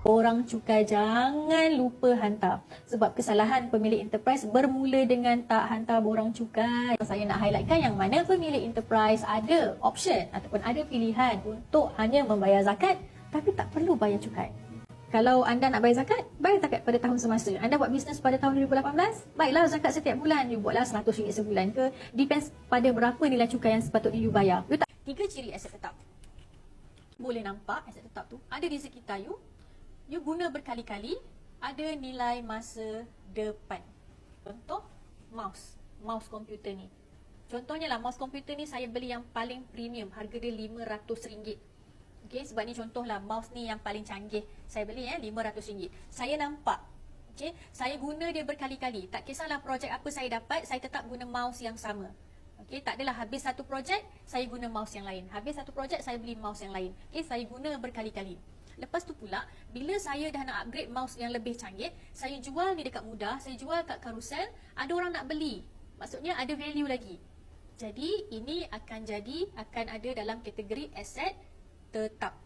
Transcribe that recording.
Orang cukai jangan lupa hantar. Sebab kesalahan pemilik enterprise bermula dengan tak hantar borang cukai. Saya nak highlightkan yang mana pemilik enterprise ada option ataupun ada pilihan untuk hanya membayar zakat tapi tak perlu bayar cukai. Kalau anda nak bayar zakat, bayar zakat pada tahun semasa. Anda buat bisnes pada tahun 2018, baiklah zakat setiap bulan. You buatlah RM100 sebulan ke. Depends pada berapa nilai cukai yang sepatutnya you bayar. You tak tiga ciri aset tetap. Boleh nampak aset tetap tu ada di sekitar you. You guna berkali-kali, ada nilai masa depan. Contoh, mouse. Mouse komputer ni. Contohnya lah, mouse komputer ni saya beli yang paling premium. Harga dia RM500. Okay, sebab ni contohlah mouse ni yang paling canggih. Saya beli eh RM500. Saya nampak. Okay, saya guna dia berkali-kali. Tak kisahlah projek apa saya dapat, saya tetap guna mouse yang sama. Okay, tak adalah habis satu projek, saya guna mouse yang lain. Habis satu projek, saya beli mouse yang lain. Okay, saya guna berkali-kali. Lepas tu pula, bila saya dah nak upgrade mouse yang lebih canggih, saya jual ni dekat mudah, saya jual kat carousel, ada orang nak beli. Maksudnya ada value lagi. Jadi, ini akan jadi, akan ada dalam kategori aset tetap